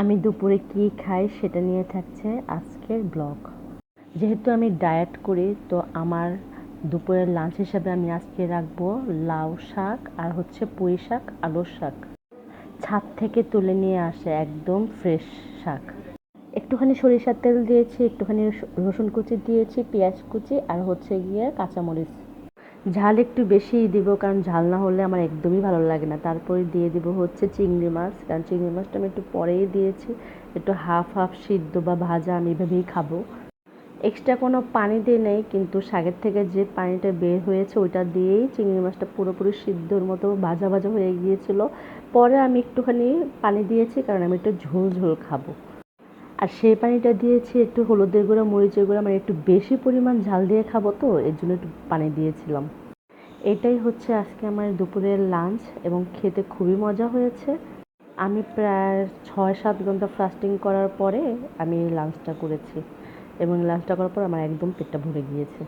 আমি দুপুরে কি খাই সেটা নিয়ে থাকছে আজকের ব্লগ। যেহেতু আমি ডায়েট করি, তো আমার দুপুরের লাঞ্চ হিসাবে আমি আজকে রাখব লাউ শাক আর হচ্ছে পুঁই শাক, আলুর শাক। ছাদ থেকে তুলে নিয়ে আসে একদম ফ্রেশ শাক। একটুখানি সরিষার তেল দিয়েছি, একটুখানি রসুন কুচি দিয়েছি, পেঁয়াজ কুচি আর হচ্ছে গিয়ে কাঁচামরিচ। ঝাল একটু বেশিই দিব, কারণ ঝাল না হলে আমার একদমই ভালো লাগে না। তারপরে দিয়ে দিব হচ্ছে চিংড়ি মাছ, কারণ চিংড়ি মাছটা আমি একটু পরেই দিয়েছি। একটু হাফ হাফ সিদ্ধ বা ভাজা আমি এভাবেই খাব। এক্সট্রা কোনো পানি দিয়ে নেই, কিন্তু শাকের থেকে যে পানিটা বের হয়েছে ওইটা দিয়েই চিংড়ি মাছটা পুরোপুরি সিদ্ধর মতো ভাজা ভাজা হয়ে গিয়েছিল। পরে আমি একটুখানি পানি দিয়েছি, কারণ আমি একটু ঝোল ঝোল খাব। আর সেই পানিটা দিয়েছি একটু হলুদের গুঁড়া, মরিচের গুঁড়া মানে একটু বেশি পরিমাণ ঝাল দিয়ে খাব তো, এর জন্য একটু পানি দিয়েছিলাম। এটাই হচ্ছে আজকে আমার দুপুরের লাঞ্চ এবং খেতে খুবই মজা হয়েছে। আমি প্রায় ছয় সাত ঘণ্টা ফাস্টিং করার পরে আমি লাঞ্চটা করেছি এবং লাঞ্চটা করার পর আমার একদম পেটটা ভরে গিয়েছে।